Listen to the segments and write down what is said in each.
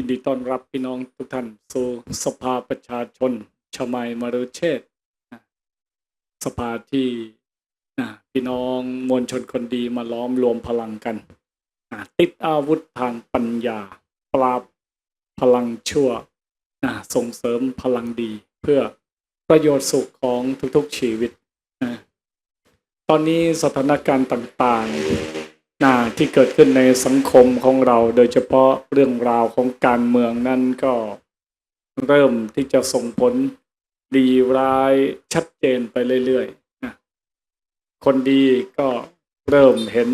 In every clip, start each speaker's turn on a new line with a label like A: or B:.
A: ยินดีต้อนรับพี่น้องทุกท่านสู่สภาประชาชนชมัยมรุเชษสภาที่พี่น้องมวลชนคนดีมาล้อมรวมพลังกัน ติดอาวุธทางปัญญา ปราบพลังชั่วส่งเสริมพลังดีเพื่อประโยชน์สุขของทุกๆชีวิต ตอนนี้สถานการณ์ต่างๆ นะที่เกิดขึ้นในสังคมของเราโดยเฉพาะเรื่องราวของการเมืองนั้นก็เริ่มที่จะส่งผลดีร้ายชัดเจนไปเรื่อยๆนะคนดีก็เริ่มเห็น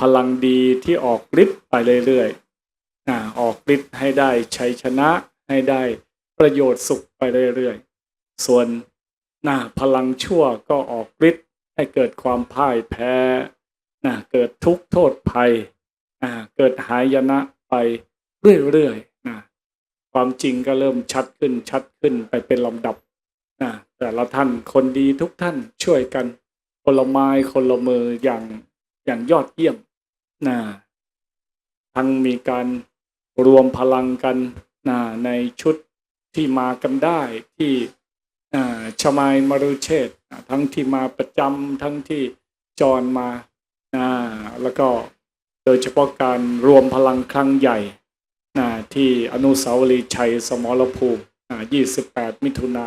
A: พลังดีที่ออกฤทธิ์ไปเรื่อยๆนะออกฤทธิ์ให้ได้ชัยชนะให้ได้ประโยชน์สุขไปเรื่อยๆ ส่วนนะพลังชั่วก็ออกฤทธิ์ให้เกิดความพ่ายแพ้ เกิดทุกข์โทษภัยนะเกิดหายนะไปเรื่อยๆนะความจริงก็เริ่มชัดขึ้นชัดขึ้นไปเป็นลำดับนะแต่ละท่านคนดีทุกท่านช่วยกันคนละไม้คนละมืออย่างอย่างยอดเยี่ยมนะทั้งมีการรวมพลังกันนะในชุดที่มากันได้ที่ชมายมารุเชษทั้งที่มาประจำทั้งที่จรมา อ่าแล้วก็โดยเฉพาะการรวมพลังครั้งใหญ่นะที่อนุสาวรีย์ชัยสมรภูมิอ่า28 มิถุนา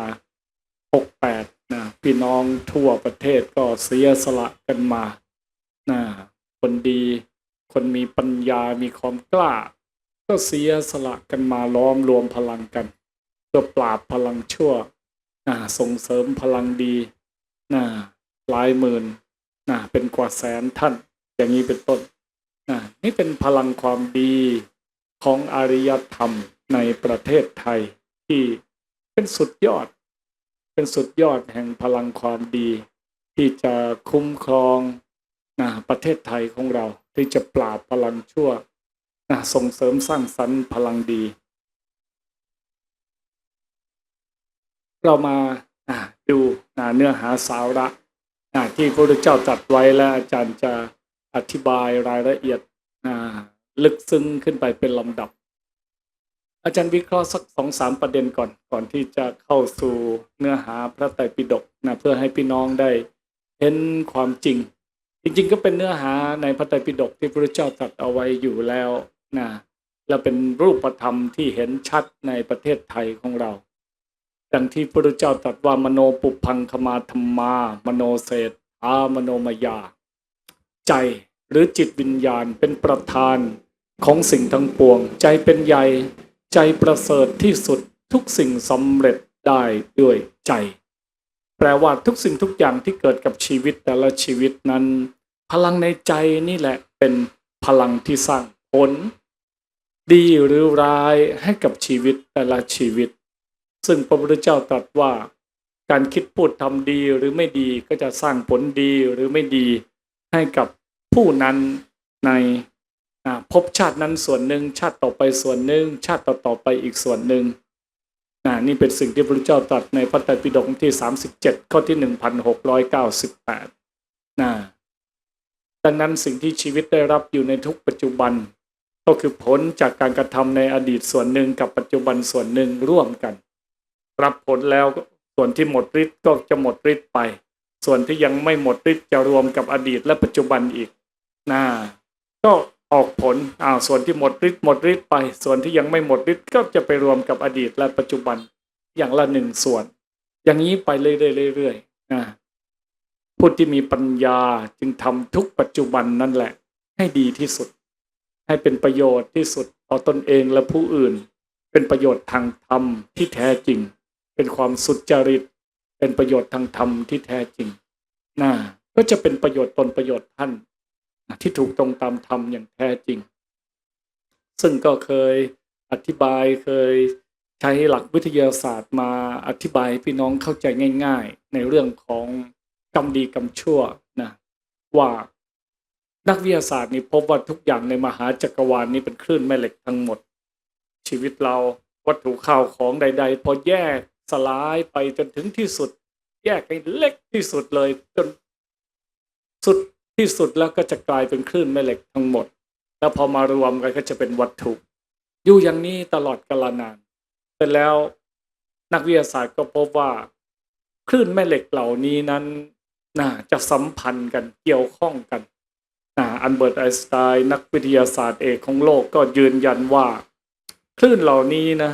A: 68นะพี่น้องทั่วประเทศก็เสียสละกันมานะคนดีคนมีปัญญามีความกล้า ก็เสียสละกันมาล้อมรวมพลังกันเพื่อปราบพลังชั่วนะส่งเสริมพลังดีนะหลายหมื่น นะเป็นกว่าแสนท่าน อย่างนี้เป็นต้นนะนี่เป็นพลังความดีของอารยธรรมในประเทศไทยที่เป็นสุดยอด เป็นสุดยอดแห่งพลังความดี ที่จะคุ้มครองนะประเทศไทยของเราที่จะปราบพลังชั่วนะส่งเสริมสร้างสรรค์พลังดี เรามาอ่าดูนะเนื้อหาสาระ ที่พระพุทธเจ้าตรัสไว้และอาจารย์จะอธิบายรายละเอียดลึกซึ้งขึ้นไปเป็นลำดับ อาจารย์วิเคราะห์สักสองสามประเด็นก่อนก่อนที่จะเข้าสู่เนื้อหาพระไตรปิฎกนะเพื่อให้พี่น้องได้เห็นความจริง จริงๆ ก็เป็นเนื้อหาในพระไตรปิฎกที่พระพุทธเจ้าตรัสเอาไว้อยู่แล้วนะและเป็นรูปธรรมที่เห็นชัดในประเทศไทยของเรา ดังที่พระพุทธเจ้าตรัสว่ามโนปุพังคมาธรรมา มโนเศรษฐามโนมายา ใจหรือจิตวิญญาณเป็นประธานของสิ่งทั้งปวง ใจเป็นใหญ่ใจประเสริฐที่สุดทุกสิ่งสำเร็จได้ด้วยใจ แปลว่าทุกสิ่งทุกอย่างที่เกิดกับชีวิตแต่ละชีวิตนั้น พลังในใจนี่แหละเป็นพลังที่สร้างผล ดีหรือร้ายให้กับชีวิตแต่ละชีวิต ซึ่งพระพุทธเจ้าตรัสว่า การคิดพูดทำดีหรือไม่ดีก็จะสร้างผลดีหรือไม่ดีให้กับผู้นั้นในอ่าภพชาตินั้นส่วนหนึ่ง ชาติต่อไปส่วนหนึ่ง ชาติต่อๆไปอีกส่วนหนึ่งนี่เป็นสิ่งที่พระพุทธเจ้าตรัสในพระไตรปิฎกที่ 37 ข้อที่ 1698นะดังนั้นสิ่งที่ชีวิตได้รับอยู่ในทุกปัจจุบัน ก็คือผลจากการกระทำในอดีตส่วนหนึ่งกับปัจจุบันส่วนหนึ่งร่วมกัน รับผลแล้วส่วนที่หมดฤทธิ์ก็จะหมดฤทธิ์ไป ส่วนที่ยังไม่หมดฤทธิ์จะรวมกับอดีตและปัจจุบันอีกนะก็ออกผลอ้าวส่วนที่หมดฤทธิ์หมดฤทธิ์ไป ส่วนที่ยังไม่หมดฤทธิ์ก็จะไปรวมกับอดีตและปัจจุบันอย่างละหนึ่งส่วน อย่างนี้ไปเรื่อยๆเรื่อยๆนะผู้ที่มีปัญญาจึงทำทุกปัจจุบันนั่นแหละ ให้ดีที่สุด ให้เป็นประโยชน์ที่สุดต่อตนเองและผู้อื่น เป็นประโยชน์ทางธรรมที่แท้จริง เป็นความสุจริต เป็นประโยชน์ทางธรรมที่แท้จริงนะก็จะเป็นประโยชน์ตนประโยชน์ท่านที่ถูกตรงตามธรรมอย่างแท้จริง ซึ่งก็เคยอธิบายเคยใช้หลักวิทยาศาสตร์มาอธิบายพี่น้องเข้าใจง่าย ๆ ในเรื่องของกรรมดีกรรมชั่วนะว่านักวิทยาศาสตร์นี่พบว่าทุกอย่างในมหาจักรวาลนี้เป็นคลื่นแม่เหล็กทั้งหมด ชีวิตเราวัตถุข้าวของใด ๆ พอแยก สลายไปจนถึงที่สุด แยกให้เล็กที่สุดเลย จนสุดที่สุดแล้วก็จะกลายเป็นคลื่นแม่เหล็กทั้งหมด แล้วพอมารวมกันก็จะเป็นวัตถุ อยู่อย่างนี้ตลอดกาลนานเสร็จแล้วนักวิทยาศาสตร์ก็พบว่า คลื่นแม่เหล็กเหล่านี้นั้นน่าจะสัมพันธ์กันเกี่ยวข้องกันนะอันเบิร์ตไอน์สไตน์นักวิทยาศาสตร์เอกของโลกก็ยืนยันว่า คลื่นเหล่านี้นะ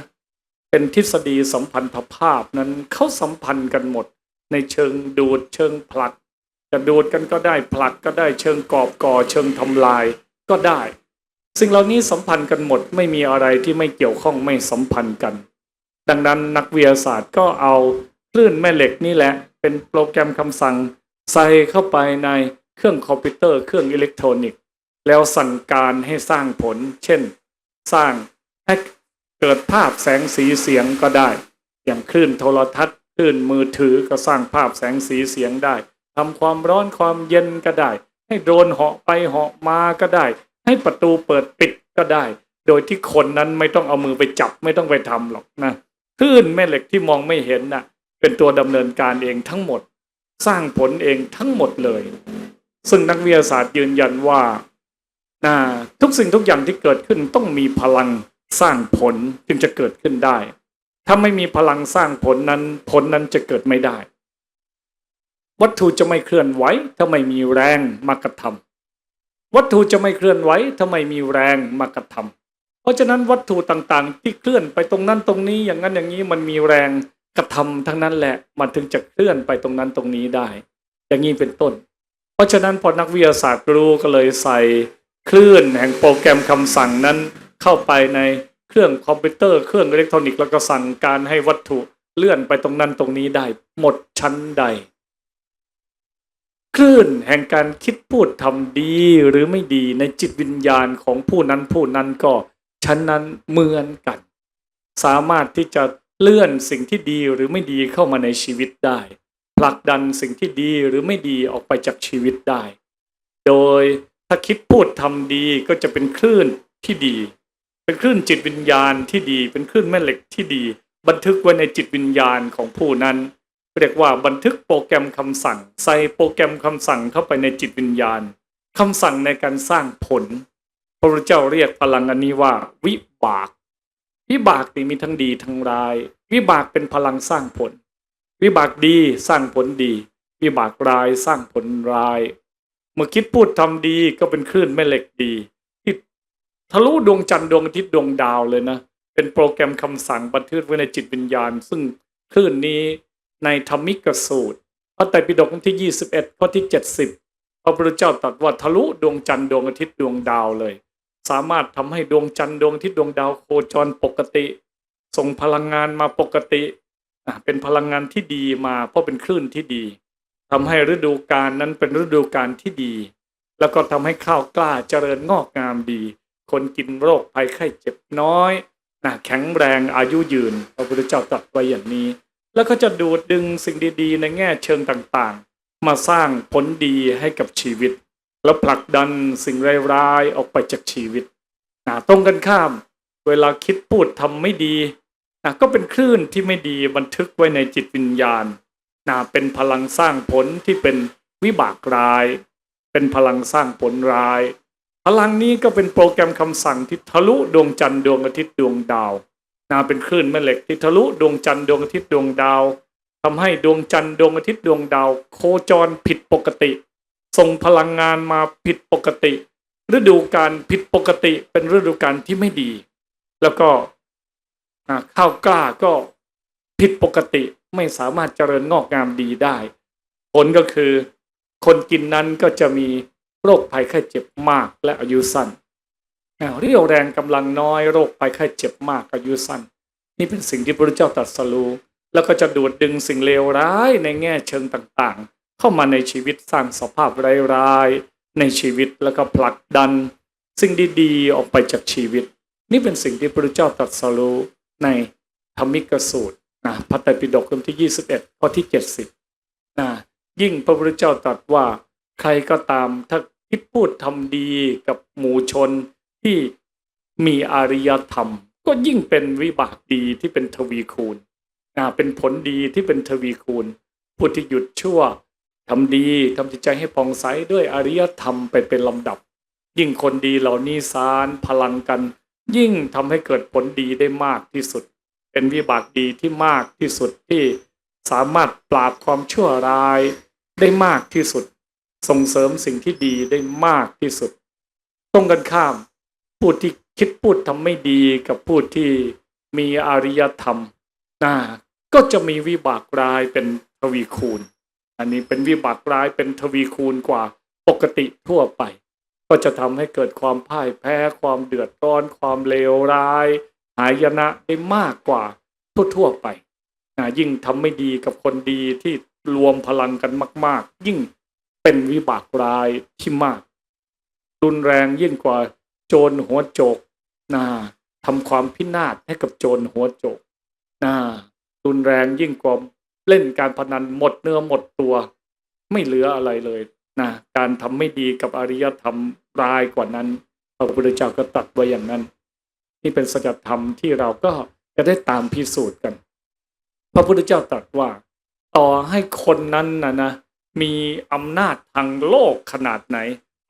A: เป็นทฤษฎีสัมพันธภาพนั้นเขาสัมพันธ์กันหมด ในเชิงดูดเชิงผลักจะดูดกันก็ได้ผลักก็ได้เชิงกอบก่อเชิงทำลายก็ได้ สิ่งเหล่านี้สัมพันธ์กันหมดไม่มีอะไรที่ไม่เกี่ยวข้องไม่สัมพันธ์กัน ดังนั้นนักวิทยาศาสตร์ก็เอาคลื่นแม่เหล็กนี่แหละ เป็นโปรแกรมคำสั่งใส่เข้าไปในเครื่องคอมพิวเตอร์เครื่องอิเล็กทรอนิกส์ แล้วสั่งการให้สร้างผล เช่น สร้างให้ เกิดภาพแสงสีเสียงก็ได้ อย่างคลื่นโทรทัศน์คลื่นมือถือก็สร้างภาพแสงสีเสียงได้ทำความร้อนความเย็นก็ได้ ให้โดรนเหาะไปเหาะมาก็ได้ ให้ประตูเปิดปิดก็ได้ โดยที่คนนั้นไม่ต้องเอามือไปจับไม่ต้องไปทำหรอกนะคลื่นแม่เหล็กที่มองไม่เห็นน่ะ เป็นตัวดำเนินการเองทั้งหมด สร้างผลเองทั้งหมดเลย ซึ่งนักวิทยาศาสตร์ยืนยันว่านะทุกสิ่งทุกอย่างที่เกิดขึ้นต้องมีพลัง สร้างผลจึงจะเกิดขึ้นได้ ถ้าไม่มีพลังสร้างผลนั้นผลนั้นจะเกิดไม่ได้ วัตถุจะไม่เคลื่อนไหวถ้าไม่มีแรงมากระทำวัตถุจะไม่เคลื่อนไหวถ้าไม่มีแรงมากระทำเพราะฉะนั้นวัตถุต่างๆ ที่เคลื่อนไปตรงนั้นตรงนี้อย่างนั้นอย่างนี้มันมีแรงกระทำทั้งนั้นแหละมันถึงจะเคลื่อนไปตรงนั้นตรงนี้ได้ อย่างนี้เป็นต้น เพราะฉะนั้นพอนักวิทยาศาสตร์รู้ก็เลยใส่คลื่นแห่งโปรแกรมคำสั่งนั้น เข้าไปในเครื่องคอมพิวเตอร์เครื่องอิเล็กทรอนิกส์แล้วก็สั่งการให้วัตถุเลื่อนไปตรงนั้นตรงนี้ได้หมดชั้นใด คลื่นแห่งการคิดพูดทำดีหรือไม่ดีในจิตวิญญาณของผู้นั้นผู้นั้นก็ชั้นนั้นเหมือนกัน สามารถที่จะเลื่อนสิ่งที่ดีหรือไม่ดีเข้ามาในชีวิตได้ ผลักดันสิ่งที่ดีหรือไม่ดีออกไปจากชีวิตได้ โดยถ้าคิดพูดทำดีก็จะเป็นคลื่นที่ดี เป็นคลื่นจิตวิญญาณที่ดี เป็นคลื่นแม่เหล็กที่ดี บันทึกไว้ในจิตวิญญาณของผู้นั้นเรียกว่าบันทึกโปรแกรมคำสั่ง ใส่โปรแกรมคำสั่งเข้าไปในจิตวิญญาณคำสั่งในการสร้างผล พระพุทธเจ้าเรียกพลังอันนี้ว่า วิบาก วิบากนี่มีทั้งดีทั้งร้าย วิบากเป็นพลังสร้างผล วิบากดีสร้างผลดี วิบากร้ายสร้างผลร้าย เมื่อคิดพูดทำดีก็เป็นคลื่นแม่เหล็กดี ทะลุดวงจันทร์ดวงอาทิตย์ดวงดาวเลยนะ เป็นโปรแกรมคำสั่งบันทึกไว้ในจิตวิญญาณ ซึ่งคลื่นนี้ในธรรมิกสูตรพระไตรปิฎกที่ 21ข้อที่ 70 พระพุทธเจ้าตรัสว่าทะลุดวงจันทร์ดวงอาทิตย์ดวงดาวเลย สามารถทำให้ดวงจันทร์ดวงอาทิตย์ดวงดาวโคจรปกติ ส่งพลังงานมาปกติ เป็นพลังงานที่ดีมาเพราะเป็นคลื่นที่ดีทำให้ฤดูกาลนั้นเป็นฤดูกาลที่ดี แล้วก็ทำให้ข้าวกล้าเจริญงอกงามดี คนกินโรคภัยไข้เจ็บน้อยนะแข็งแรงอายุยืนพระพุทธเจ้าตรัสไว้อย่างนี้ แล้วก็จะดูดดึงสิ่งดีๆ ในแง่เชิงต่างๆ มาสร้างผลดีให้กับชีวิต แล้วผลักดันสิ่งร้ายๆออกไปจากชีวิตนะตรงกันข้าม เวลาคิดพูดทำไม่ดีนะก็เป็นคลื่นที่ไม่ดีบันทึกไว้ในจิตวิญญาณนะเป็นพลังสร้างผลที่เป็นวิบากร้าย เป็นพลังสร้างผลร้าย พลังนี้ก็เป็นโปรแกรมคำสั่งที่ทะลุดวงจันทร์ดวงอาทิตย์ดวงดาวนะเป็นคลื่นแม่เหล็กที่ทะลุดวงจันทร์ดวงอาทิตย์ดวงดาวทำให้ดวงจันทร์ดวงอาทิตย์ดวงดาว โคจรผิดปกติ ส่งพลังงานมาผิดปกติ ฤดูการผิดปกติเป็นฤดูกาลที่ไม่ดี แล้วก็อ่าข้าวกล้าก็ผิดปกติไม่สามารถเจริญงอกงามดีได้ ผลก็คือ คนกินนั้นก็จะมี โรคภัยไข้เจ็บมากและอายุสั้นเรี่ยวแรงกำลังน้อยโรคภัยไข้เจ็บมากอายุสั้น นี่เป็นสิ่งที่พระเจ้าตรัสรู้แล้วก็จะดูดดึงสิ่งเลวร้ายในแง่เชิงต่างๆ เข้ามาในชีวิตสร้างสภาพร้ายๆในชีวิตแล้วก็ผลักดัน สิ่งดีๆออกไปจากชีวิต นี่เป็นสิ่งที่พระเจ้าตรัสรู้ในธรรมิกสูตรนะพระไตรปิฎกเล่มที่ 21ข้อที่ 70นะยิ่งพระพุทธเจ้าตรัสว่าใครก็ตามถ้า คิดพูดทำดีกับหมู่ชนที่มีอารยธรรม ก็ยิ่งเป็นวิบากดีที่เป็นทวีคูณนะเป็นผลดีที่เป็นทวีคูณผู้ที่หยุดชั่วทำดีทำจิตใจให้ผ่องใสด้วยอริยธรรมไปเป็นลำดับ ยิ่งคนดีเหล่านี้สารพลังกัน ยิ่งทำให้เกิดผลดีได้มากที่สุด เป็นวิบากดีที่มากที่สุดที่สามารถปราบความชั่วร้ายได้มากที่สุด ส่งเสริมสิ่งที่ดีได้มากที่สุด ตรงกันข้ามผู้ที่คิดพูดทำไม่ดีกับผู้ที่มีอารยธรรมนะก็จะมีวิบากร้ายเป็นทวีคูณ อันนี้เป็นวิบากร้ายเป็นทวีคูณกว่าปกติทั่วไป ก็จะทำให้เกิดความพ่ายแพ้ความเดือดร้อน ความเลวร้าย หายนะได้มากกว่าทั่วๆไปนะยิ่งทำไม่ดีกับคนดีที่รวมพลังกันมาก ๆ ยิ่ง เป็นวิบากร้ายที่มาก รุนแรงยิ่งกว่าโจรหัวโจกนะทำความพินาศให้กับโจรหัวโจกนะรุนแรงยิ่งกว่าเล่นการพนันหมดเนื้อหมดตัว ไม่เหลืออะไรเลยนะการทำไม่ดีกับอริยธรรมร้ายกว่านั้นพระพุทธเจ้าก็ตรัสไว้อย่างนั้น นี่เป็นสัจธรรมที่เราก็จะได้ตามพิสูจน์กัน พระพุทธเจ้าตรัสว่า ต่อให้คนนั้นนะนะ มีอำนาจทางโลกขนาดไหน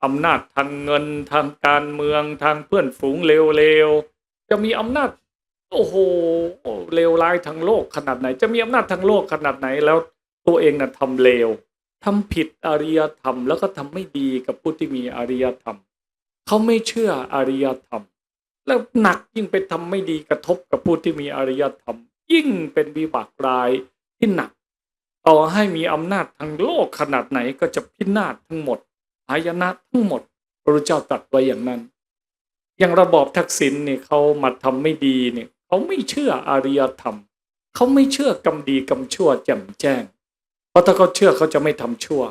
A: อำนาจทางเงินทางการเมืองทางเพื่อนฝูงเลวๆจะมีอำนาจโอ้โหเลวร้ายทางโลกขนาดไหน จะมีอำนาจทางโลกขนาดไหนแล้วตัวเองนะ่ะทำเลวทำผิดอริยธรรม แล้วก็ทำไม่ดีกับผู้ที่มีอริยธรรมเขาไม่เชื่ออริยธรรม แล้วหนักยิ่งไปทำไม่ดีกระทบกับผู้ที่มีอริยธรรม ยิ่งเป็นวิบากร้ายที่หนัก ต่อให้มีอำนาจทางโลกขนาดไหนก็จะพินาศทั้งหมดหายนะทั้งหมด พระเจ้าตรัสไว้อย่างนั้น อย่างระบอบทักษิณเนี่ยเขามาทำไม่ดีเนี่ยเขาไม่เชื่ออริยธรรม เขาไม่เชื่อกรรมดีกรรมชั่วแจ่มแจ้ง เพราะถ้าเขาเชื่อเขาจะไม่ทำชั่ว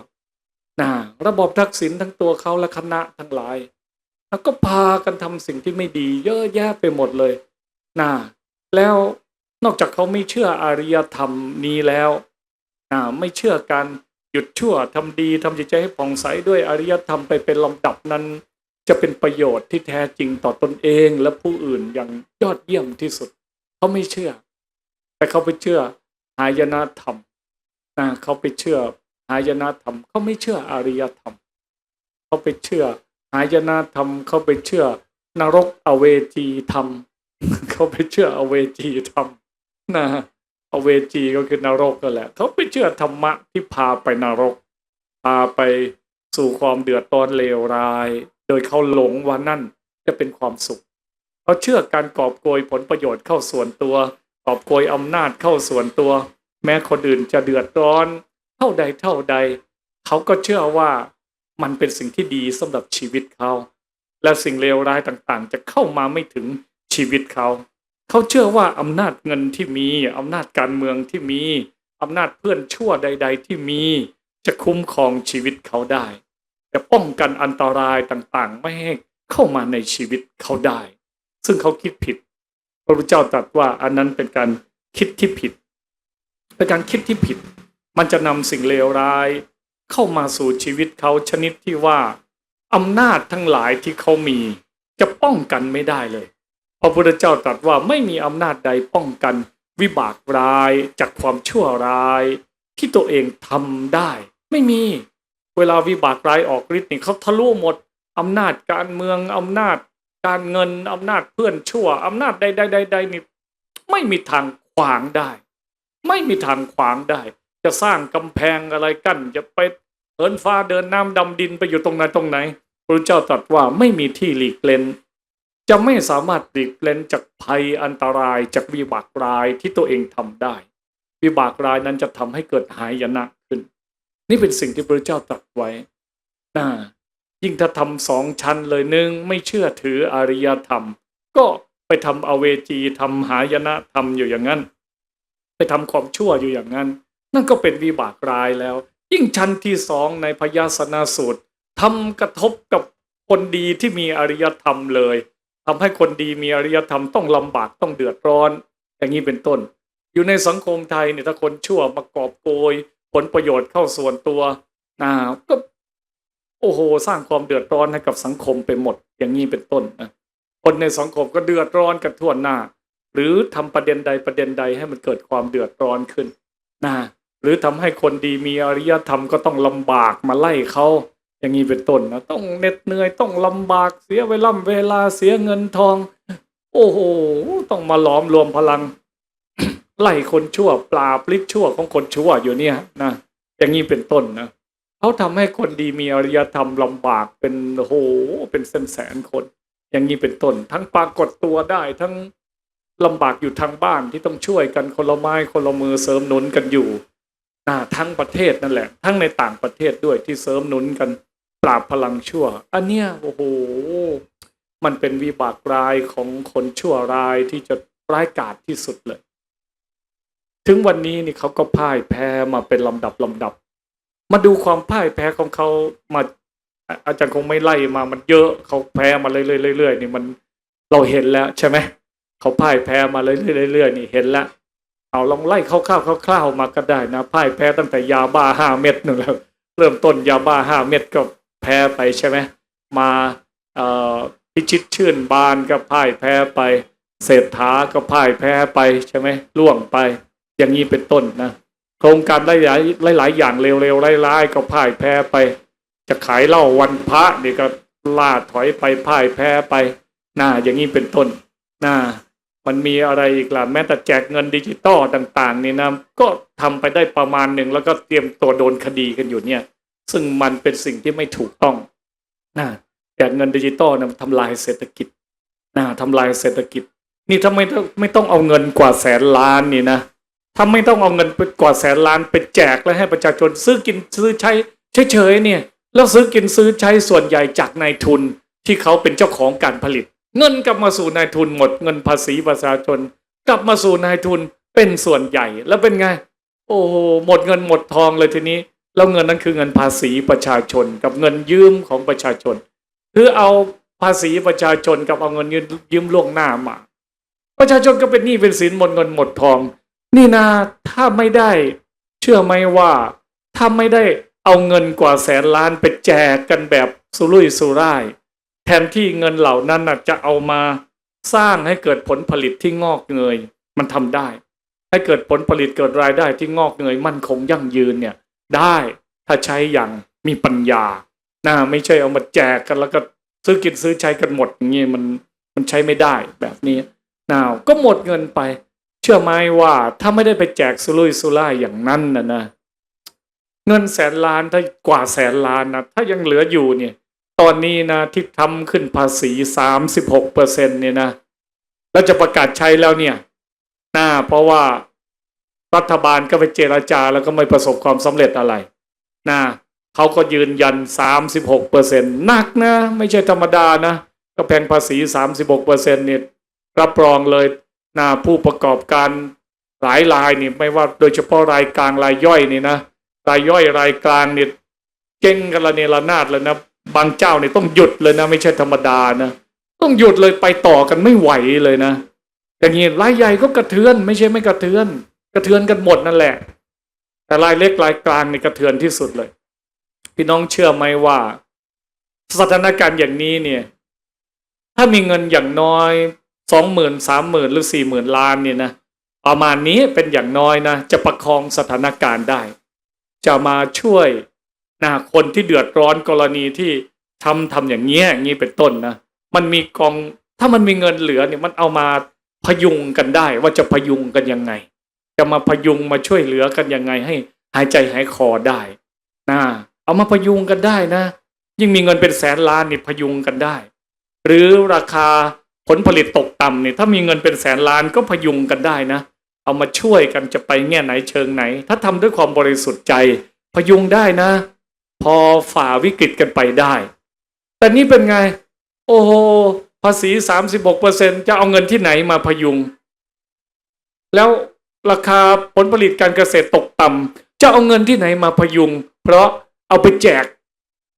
A: นะระบอบทักษิณทั้งตัวเขาและคณะทั้งหลาย แล้วก็พากันทำสิ่งที่ไม่ดี เยอะแยะไปหมดเลยนะแล้วนอกจากเขาไม่เชื่ออริยธรรมนี้แล้ว ไม่เชื่อการหยุดชั่วทำดีทำจิตใจให้ผ่องใสด้วยอริยธรรมไปเป็นลำดับนั้น จะเป็นประโยชน์ที่แท้จริงต่อตนเองและผู้อื่นอย่างยอดเยี่ยมที่สุด เขาไม่เชื่อ แต่เขาไปเชื่อหายนะธรรมนะเขาไปเชื่อหายนะธรรม เขาไม่เชื่ออริยธรรม เขาไปเชื่อหายนะธรรม เขาไปเชื่อนรกอเวจีธรรม เขาไปเชื่ออเวจีธรรมนะ อเวจีก็คือนรกก็แหละเขาไปเชื่อธรรมะที่พาไปนรก พาไปสู่ความเดือดร้อนเลวร้าย โดยเขาหลงว่านั่นจะเป็นความสุขเขาเชื่อการกอบโกยผลประโยชน์เข้าส่วนตัว กอบโกยอำนาจเข้าส่วนตัว แม้คนอื่นจะเดือดร้อน เท่าใดเท่าใด เขาก็เชื่อว่ามันเป็นสิ่งที่ดีสำหรับชีวิตเขา และสิ่งเลวร้ายต่างๆ จะเข้ามาไม่ถึงชีวิตเขา เขาเชื่อว่าอำนาจเงินที่มีอำนาจการเมืองที่มีอำนาจเพื่อนชั่วใด ๆ ที่มีจะคุ้มครองชีวิตเขาได้ จะป้องกันอันตรายต่างๆ ไม่ให้เข้ามาในชีวิตเขาได้ ซึ่งเขาคิดผิด พระพุทธเจ้าตรัสว่าอันนั้นเป็นการคิดที่ผิด เป็นการคิดที่ผิด มันจะนำสิ่งเลวร้าย เข้ามาสู่ชีวิตเขาชนิดที่ว่าอำนาจทั้งหลายที่เขามี จะป้องกันไม่ได้เลย ระพุทธเจ้าตรัสว่าไม่มีอำนาจใดป้องกันวิบากร้ายจากความชั่วร้ายที่ตัวเองทำได้ ไม่มีเวลาวิบากร้ายออกฤทธิ์นี่เขาทะลุหมดอำนาจการเมืองอำนาจการเงินอำนาจเพื่อนชั่วอำนาจใดใดใดใดนี่ไม่มีทางขวางได้ ไม่มีทางขวางได้ จะสร้างกำแพงอะไรกั้นจะไปเหินฟ้าเดินน้ำดำดินไปอยู่ตรงไหนตรงไหนพระเจ้าตรัสว่าไม่มีที่หลีกเล่น จะไม่สามารถหลีกเล่นจากภัยอันตรายจากวิบากร้ายที่ตัวเองทำได้ วิบากร้ายนั้นจะทำให้เกิดหายนะขึ้น นี่เป็นสิ่งที่พระเจ้าตรัสไว้นะยิ่งถ้าทำสองชั้นเลยหนึ่งไม่เชื่อถืออริยธรรม ก็ไปทำอเวจีทำหายนะธรรมอยู่อย่างนั้น ไปทำความชั่วอยู่อย่างนั้น นั่นก็เป็นวิบากร้ายแล้ว ยิ่งชั้นที่สองในพยาสนาสูตรทำกระทบกับคนดีที่มีอริยธรรมเลย ทำให้คนดีมีอริยธรรมต้องลำบากต้องเดือดร้อน อย่างนี้เป็นต้น อยู่ในสังคมไทยเนี่ยถ้าคนชั่วมากอบโกย ผลประโยชน์เข้าส่วนตัวนะก็โอ้โหสร้างความเดือดร้อนให้กับสังคมไปหมด อย่างนี้เป็นต้นนะคนในสังคมก็เดือดร้อนกันทั่วหน้า หรือทำประเด็นใดประเด็นใดให้มันเกิดความเดือดร้อนขึ้นนะหรือทำให้คนดีมีอริยธรรมก็ต้องลำบากมาไล่เขา อย่างนี้เป็นต้นนะต้องเหน็ดเหนื่อยต้องลำบากเสียเวลาเวลาเสียเงินทอง โอ้โหต้องมาล้อมรวมพลัง ไล่คนชั่ว ปราบลิกชั่วของคนชั่วอยู่เนี่ยนะอย่างนี้เป็นต้นนะเขาทำให้คนดีมีอารยธรรมลำบากเป็นโอ้โหเป็นแสนแสนคน อย่างนี้เป็นต้น ทั้งปรากฏตัวได้ทั้งลำบากอยู่ทางบ้านที่ต้องช่วยกันคนละไม้คนละมือเสริมหนุนกันอยู่นะทั้งประเทศนั่นแหละ ทั้งในต่างประเทศด้วยที่เสริมหนุนกัน ปราบพลังชั่ว อันเนี้ยโอ้โหมันเป็นวิบากรายของคนชั่วร้ายที่จะร้ายกาจที่สุดเลย ถึงวันนี้นี่เขาก็พ่ายแพ้มาเป็นลำดับลำดับ มาดูความพ่ายแพ้ของเขามา อาจารย์คงไม่ไล่มามันเยอะเขาแพ้มาเรื่อยๆเรื่อยๆนี่มันเราเห็นแล้วใช่ไหมเขาพ่ายแพ้มาเรื่อยๆเรื่อยๆนี่เห็นแล้วเอาลองไล่คร่าวๆคร่าวๆมาก็ได้นะพ่ายแพ้ตั้งแต่ยาบ้าห้าเม็ดหนึ่งแล้ว เริ่มต้นยาบ้าห้าเม็ดก็ แพ้ไปใช่ไหมมาพิชิตชื่นบานก็พ่ายแพ้ไป เศรษฐาก็พ่ายแพ้ไปใช่ไหมล่วงไป อย่างนี้เป็นต้นนะโครงการหลายหลายหลายอย่างเร็วๆร้ายๆก็พ่ายแพ้ไป จะขายเหล้าวันพระนี่ก็ล่าถอยไปพ่ายแพ้ไปน่าอย่างนี้เป็นต้นน่ามันมีอะไรอีกล่ะแม้แต่แจกเงินดิจิตอลต่าง ๆ นี่นะก็ทำไปได้ประมาณหนึ่งแล้วก็เตรียมตัวโดนคดีกันอยู่เนี่ย ซึ่งมันเป็นสิ่งที่ไม่ถูกต้องนะแจกเงินดิจิตอลนะทำลายเศรษฐกิจนะทำลายเศรษฐกิจ นี่ทำไมต้องไม่ต้องเอาเงินกว่าแสนล้านนี่นะถ้าไม่ต้องเอาเงินไปกว่าแสนล้านไปแจกแล้วให้ประชาชนซื้อกินซื้อใช้เฉยๆเนี่ย แล้วซื้อกินซื้อใช้ส่วนใหญ่จากนายทุนที่เขาเป็นเจ้าของการผลิต เงินกลับมาสู่นายทุนหมดเงินภาษีประชาชน กลับมาสู่นายทุนเป็นส่วนใหญ่แล้วเป็นไง โอ้โหหมดเงินหมดทองเลยทีนี้ แล้วเงินนั้นคือเงินภาษีประชาชน กับเงินยืมของประชาชน คือเอาภาษีประชาชนกับเอาเงินยืมยืมล่วงหน้ามา ประชาชนก็เป็นหนี้เป็นสินหมดเงินหมดทอง นี่นาถ้าไม่ได้เชื่อไหมว่าถ้าไม่ได้เอาเงินกว่าแสนล้านไปแจกกันแบบสุรุ่ยสุร่าย แทนที่เงินเหล่านั้นน่ะจะเอามาสร้างให้เกิดผลผลิตที่งอกเงย มันทำได้ ให้เกิดผลผลิตเกิดรายได้ที่งอกเงยมั่นคงยั่งยืนเนี่ย ได้ถ้าใช้อย่างมีปัญญานะไม่ใช่เอามาแจกกันแล้วก็ซื้อกินซื้อใช้กันหมดอย่างนี้ยมันมันใช้ไม่ได้แบบนี้นะก็หมดเงินไป เชื่อไหมว่าถ้าไม่ได้ไปแจกสุรุ่ยสุร่ายอย่างนั้นนะนะเงินแสนล้านถ้ากว่าแสนล้านนะถ้ายังเหลืออยู่เนี่ย ตอนนี้นะที่ทำขึ้นภาษีสามสิบหกเปอร์เซ็นเนี่ยนะแล้วจะประกาศใช้แล้วเนี่ยนะเพราะว่า รัฐบาลก็ไปเจราจาแล้วก็ไม่ประสบความสำเร็จอะไรนะเขาก็ยืนยันสามสิบหกเปอร์เซ็นหนักนะ ไม่ใช่ธรรมดานะก็แพงภาษีสามสิบหกเปอร์เซ็นต์เนี่ยรับรองเลยนะผู้ประกอบการหลายรายนี่ไม่ว่าโดยเฉพาะรายกลางรายย่อยนี่นะรายย่อยรายกลางเนี่ยเก่งกันละเนระนาดเลยนะบางเจ้าเนี่ยต้องหยุดเลยนะไม่ใช่ธรรมดานะต้องหยุดเลยไปต่อกันไม่ไหวเลยนะอย่างนี้รายใหญ่ก็กระเทือน ไม่ใช่ไม่กระเทือน กระเทือนกันหมดนั่นแหละ แต่รายเล็กรายกลางเนี่ยกระเทือนที่สุดเลย พี่น้องเชื่อไหมว่า สถานการณ์อย่างนี้เนี่ย ถ้ามีเงินอย่างน้อยสองหมื่นสามหมื่นหรือสี่หมื่นล้านเนี่ยนะประมาณนี้เป็นอย่างน้อยนะจะประคองสถานการณ์ได้ จะมาช่วยนะคนที่เดือดร้อนกรณีที่ทำทำอย่างเงี้ยอย่างนี้เป็นต้นนะมันมีกองถ้ามันมีเงินเหลือเนี่ยมันเอามาพยุงกันได้ว่าจะพยุงกันยังไง จะมาพยุงมาช่วยเหลือกันยังไงให้ หายใจหายคอได้นะเอามาพยุงกันได้นะ ยิ่งมีเงินเป็นแสนล้านนี่พยุงกันได้ หรือราคาผลผลิตตกต่ำเนี่ยถ้ามีเงินเป็นแสนล้านก็พยุงกันได้นะ เอามาช่วยกันจะไปแง่ไหนเชิงไหน ถ้าทำด้วยความบริสุทธิ์ใจ พยุงได้นะ พอฝ่าวิกฤตกันไปได้ แต่นี่เป็นไง โอ้โหภาษีสามสิบหกเปอร์เซ็นจะเอาเงินที่ไหนมาพยุง แล้ว ราคาผลผลิตการเกษตรตกต่ำจะเอาเงินที่ไหนมาพยุง เพราะเอาไปแจก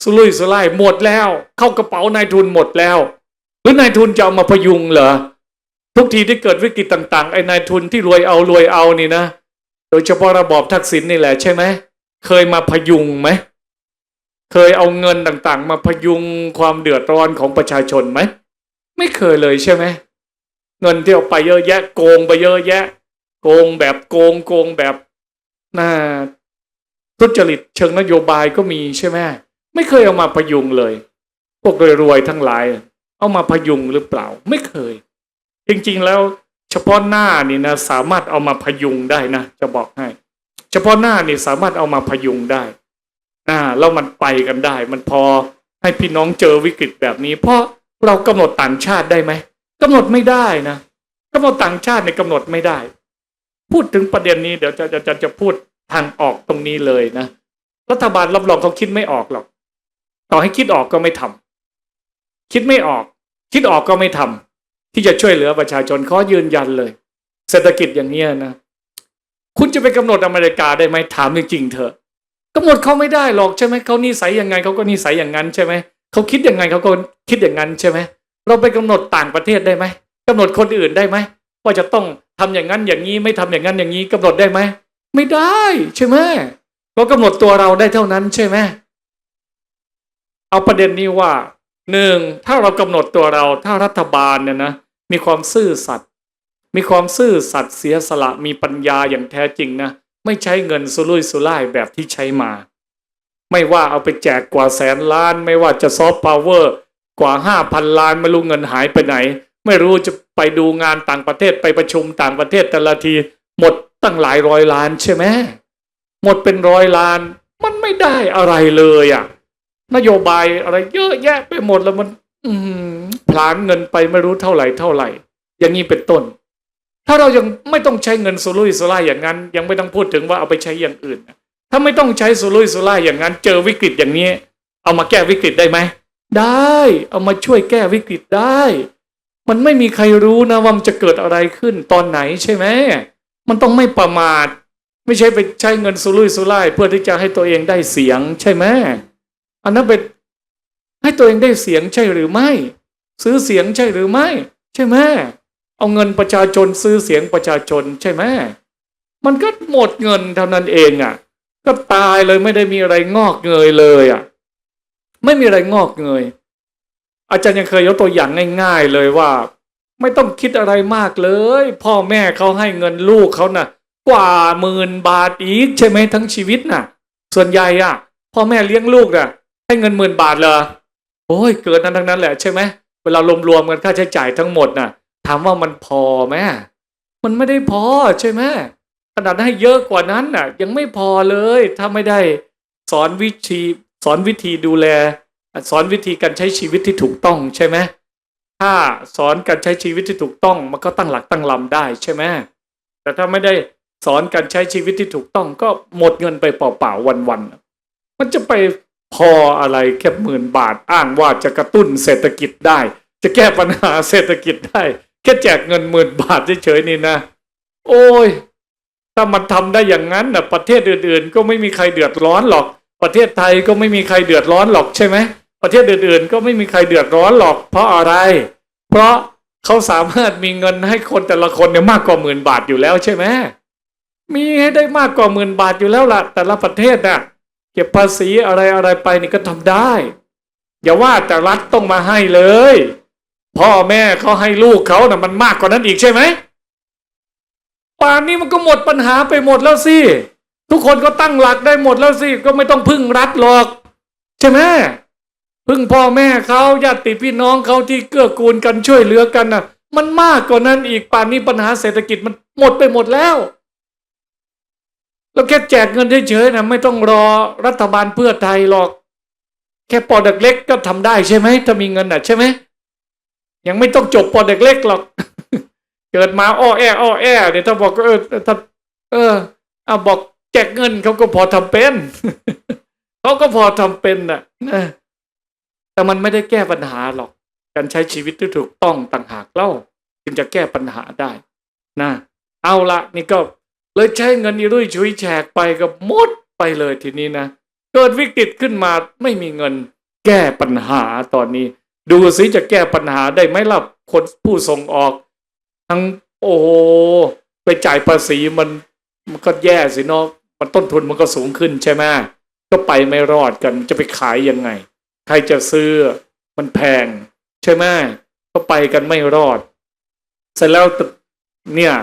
A: สุรุ่ยสุร่ายหมดแล้ว เข้ากระเป๋านายทุนหมดแล้ว หรือนายทุนจะเอามาพยุงเหรอทุกทีที่เกิดวิกฤตต่างๆไอ้นายทุนที่รวยเอารวยเอานี่นะ โดยเฉพาะระบอบทักษิณนี่แหละใช่ไหมเคยมาพยุงไหมเคยเอาเงินต่างๆ มาพยุงความเดือดร้อนของประชาชนไหมไม่เคยเลยใช่ไหมเงินที่เอาไปเยอะแยะโกงไปเยอะแยะ โกงแบบโกงโกงแบบน่าทุจริตเชิงนโยบายก็มีใช่ไหมไม่เคยเอามาพยุงเลย พวกรวยๆทั้งหลาย เอามาพยุงหรือเปล่า ไม่เคย จริงๆแล้วเฉพาะหน้านี่นะสามารถเอามาพยุงได้นะจะบอกให้ เฉพาะหน้านี่สามารถเอามาพยุงได้อ่าแล้วมันไปกันได้ มันพอให้พี่น้องเจอวิกฤตแบบนี้ เพราะเรากำหนดต่างชาติได้ไหมกำหนดไม่ได้นะกำหนดต่างชาติในยกำหนดไม่ได้ พูดถึงประเด็นนี้เดี๋ยวจะจะจะจะพูดทางออกตรงนี้เลยนะรัฐบาลรับรองเขาคิดไม่ออกหรอก ต่อให้คิดออกก็ไม่ทำคิดไม่ออก คิดออกก็ไม่ทำที่จะช่วยเหลือประชาชนขายืนยันเลย เศรษฐกิจอย่างเนี้ยนะคุณจะไปกำหนดอเมริกาได้ไหมถามจริงๆเถอะกำหนดเขาไม่ได้หรอกใช่ไหมเขานิสัยยังไงเขาก็นิสัยอย่างนั้นใช่ไหมเขาคิดยังไงเขาก็คิดอย่างนั้นใช่ไหมเราไปกำหนดต่างประเทศได้ไหมกำหนดคนอื่นได้ไหม ว่าจะต้องทำอย่างนั้นอย่างนี้ไม่ทำอย่างนั้นอย่างนี้กำหนดได้ไหมไม่ได้ใช่ไหมเรากำหนดตัวเราได้เท่านั้นใช่ไหมเอาประเด็นนี้ว่าหนึ่งถ้าเรากำหนดตัวเราถ้ารัฐบาลเนี่ยนะมีความซื่อสัตย์มีความซื่อสัตย์เสียสละมีปัญญาอย่างแท้จริงนะไม่ใช้เงินสุรุ่ยสุร่ายแบบที่ใช้มา ไม่ว่าเอาไปแจกกว่าแสนล้าน ไม่ว่าจะซอฟต์พาวเวอร์กว่าห้าพันล้านไม่รู้เงินหายไปไหน ไม่รู้จะไปดูงานต่างประเทศไปประชุมต่างประเทศแต่ละที หมดตั้งหลายร้อยล้านใช่ไหมหมดเป็นร้อยล้าน มันไม่ได้อะไรเลยอะ่ะ นโยบายอะไรเยอะแยะไปหมดแล้วมัน อืพลานเงินไปไม่รู้เท่าไหร่เท่าไหร่ อย่างนี้เป็นต้น ถ้าเรายังไม่ต้องใช้เงินสุรุ่ยสุร่ายอย่างนั้น ยังไม่ต้องพูดถึงว่าเอาไปใช้อย่างอื่น ถ้าไม่ต้องใช้สุรุ่ยสุร่ายอย่างนั้น เจอวิกฤตอย่างนี้ เอามาแก้วิกฤตได้ไหมได้ เอามาช่วยแก้วิกฤตได้ มันไม่มีใครรู้นะว่ามันจะเกิดอะไรขึ้นตอนไหนใช่ไหมมันต้องไม่ประมาท ไม่ใช่ไปใช้เงินสุรุ่ยสุร่ายเพื่อที่จะให้ตัวเองได้เสียงใช่ไหมอันนั้นเป็นให้ตัวเองได้เสียงใช่หรือไม่ ซื้อเสียงใช่หรือไม่ ใช่ไหมเอาเงินประชาชนซื้อเสียงประชาชนใช่ไหมมันก็หมดเงินเท่านั้นเองอะ ก็ตายเลยไม่ได้มีอะไรงอกเงยเลยอะ ไม่มีอะไรงอกเงย อาจารย์ยังเคยยกตัวอย่างง่าย ๆ เลยว่า ไม่ต้องคิดอะไรมากเลย พ่อแม่เขาให้เงินลูกเขาน่ะ กว่าหมื่นบาทอีกใช่ไหมทั้งชีวิตน่ะ ส่วนใหญ่อะพ่อแม่เลี้ยงลูกน่ะ ให้เงินหมื่นบาทเลยโอ้ยเกินนั้นทั้งนั้นแหละใช่ไหมเวลารวมๆกันค่าใช้จ่ายทั้งหมดน่ะ ถามว่ามันพอไหมมันไม่ได้พอใช่ไหมขนาดให้เยอะกว่านั้นน่ะ ยังไม่พอเลยถ้าไม่ได้สอนวิธีสอนวิธีดูแล สอนวิธีการใช้ชีวิตที่ถูกต้องใช่ไหมถ้าสอนการใช้ชีวิตที่ถูกต้องมันก็ตั้งหลักตั้งลำได้ใช่ไหมแต่ถ้าไม่ได้สอนการใช้ชีวิตที่ถูกต้องก็หมดเงินไปเปล่าๆวันๆมันจะไปพออะไรแค่หมื่นบาทอ้างว่าจะกระตุ้นเศรษฐกิจได้ จะแก้ปัญหาเศรษฐกิจได้ แค่แจกเงินหมื่นบาทเฉยๆนี่นะ โอ้ย ถ้ามันทำได้อย่างนั้นนะประเทศอื่นๆ ก็ไม่มีใครเดือดร้อนหรอก ประเทศไทยก็ไม่มีใครเดือดร้อนหรอกใช่ไหม ประเทศอื่นๆ ก็ไม่มีใครเดือดร้อนหรอก เพราะอะไร เพราะเขาสามารถมีเงินให้คนแต่ละคนเนี่ยมากกว่าหมื่นบาทอยู่แล้วใช่ไหมมีให้ได้มากกว่าหมื่นบาทอยู่แล้วล่ะ แต่ละประเทศน่ะเก็บภาษีอะไรอะไรไปนี่ก็ทำได้ อย่าว่าแต่รัฐต้องมาให้เลย พ่อแม่เขาให้ลูกเขาน่ะมันมากกว่านั้นอีกใช่ไหมป่านนี้มันก็หมดปัญหาไปหมดแล้วสิทุกคนก็ตั้งหลักได้หมดแล้วสิก็ไม่ต้องพึ่งรัฐหรอก ใช่ไหม พึ่งพ่อแม่เขาญาติพี่น้องเขาที่เกื้อกูลกันช่วยเหลือกันน่ะ มันมากกว่านั้นอีกป่านนี้ปัญหาเศรษฐกิจมันหมดไปหมดแล้วแล้วแค่แจกเงินเฉยๆนะไม่ต้องรอรัฐบาลเพื่อไทยหรอก แค่ปอเด็กเล็กก็ทำได้ใช่ไหมถ้ามีเงินน่ะใช่ไหมยังไม่ต้องจบปอเด็กเล็กหรอก เกิดมาอ้อแออ้อแอเดี๋ยวถ้าบอกเออถ้าเออเอาบอกแจกเงินเขาก็พอทำเป็นเขาก็พอทำเป็นน่ะนะ แต่มันไม่ได้แก้ปัญหาหรอก การใช้ชีวิตที่ถูกต้องต่างหากเล่า จึงจะแก้ปัญหาได้นะเอาละนี่ก็เลยใช้เงินอีรุ่ยชุยแฉกไปก็หมดไปเลยทีนี้นะ เกิดวิกฤตขึ้นมาไม่มีเงินแก้ปัญหาตอนนี้ ดูสิจะแก้ปัญหาได้ไหมล่ะคนผู้ส่งออก ทั้งโอ้ไปจ่ายภาษีมันมันก็แย่สิเนาะมันต้นทุนมันก็สูงขึ้นใช่ไหมก็ไปไม่รอดกันจะไปขายยังไง ใครจะซื้อมันแพง ใช่ไหมก็ไปกันไม่รอด เสร็จแล้วเนี่ย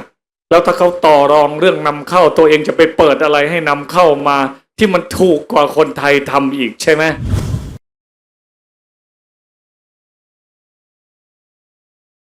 A: แล้วถ้าเขาต่อรองเรื่องนำเข้าตัวเองจะไปเปิดอะไรให้นำเข้ามา ที่มันถูกกว่าคนไทยทำอีกใช่ไหม